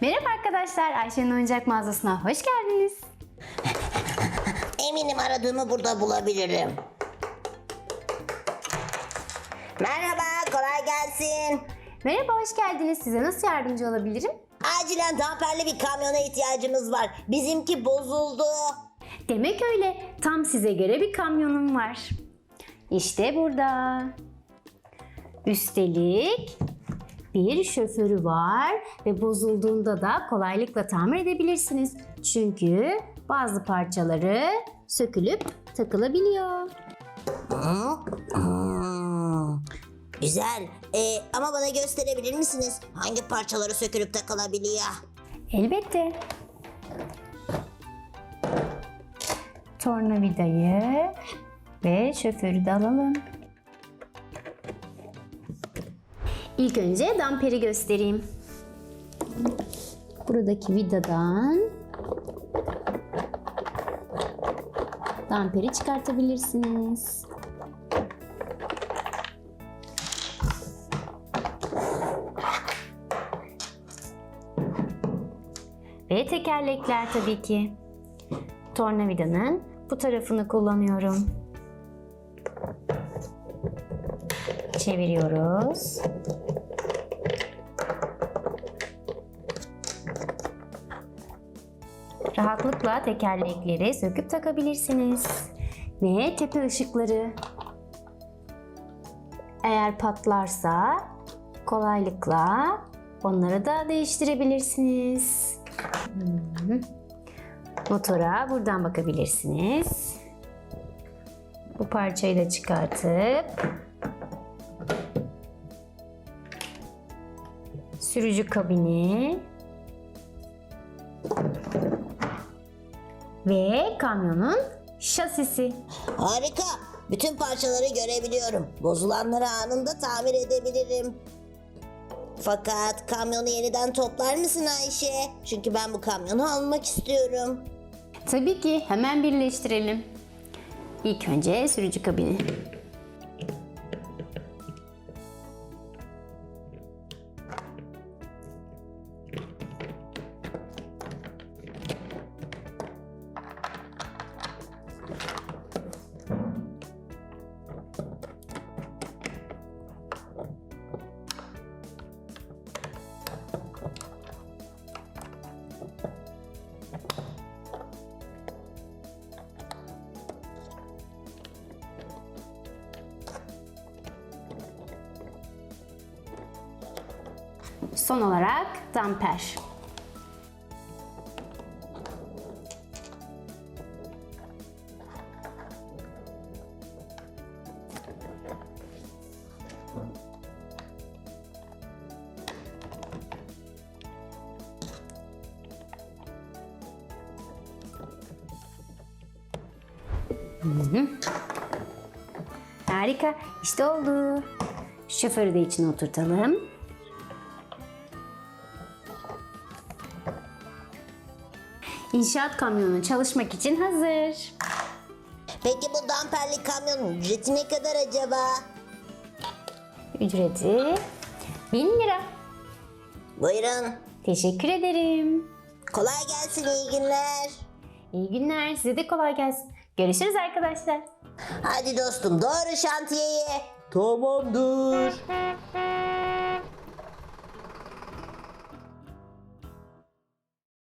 Merhaba arkadaşlar, Ayşe'nin oyuncak mağazasına hoş geldiniz. Eminim aradığımı burada bulabilirim. Merhaba, kolay gelsin. Merhaba, hoş geldiniz. Size nasıl yardımcı olabilirim? Acilen damperli bir kamyona ihtiyacımız var. Bizimki bozuldu. Demek öyle. Tam size göre bir kamyonum var. İşte burada. Üstelik bir şoförü var ve bozulduğunda da kolaylıkla tamir edebilirsiniz. Çünkü bazı parçaları sökülüp takılabiliyor. Güzel. Ee, ama bana gösterebilir misiniz? Hangi parçaları sökülüp takılabiliyor? Elbette. Tornavidayı ve şoförü de alalım. İlk önce damperi göstereyim. Buradaki vidadan damperi çıkartabilirsiniz. Ve tekerlekler tabii ki. Tornavidanın bu tarafını kullanıyorum. Çeviriyoruz. Rahatlıkla tekerlekleri söküp takabilirsiniz. Ve tepe ışıkları. Eğer patlarsa kolaylıkla onları da değiştirebilirsiniz. Hmm. Motora buradan bakabilirsiniz. Bu parçayı da çıkartıp sürücü kabini ve kamyonun şasisi. Harika. Bütün parçaları görebiliyorum. Bozulanları anında tamir edebilirim. Fakat kamyonu yeniden toplar mısın Ayşe? Çünkü ben bu kamyonu almak istiyorum. Tabii ki hemen birleştirelim. İlk önce sürücü kabini. Son olarak damper. Harika, işte oldu. Şoförü de içine oturtalım. İnşaat kamyonu çalışmak için hazır. Peki bu damperli kamyonun ücreti ne kadar acaba? Ücreti 1000 lira. Buyurun. Teşekkür ederim. Kolay gelsin iyi günler. İyi günler. Size de kolay gelsin. Görüşürüz arkadaşlar. Hadi dostum doğru şantiyeye. Tamamdır.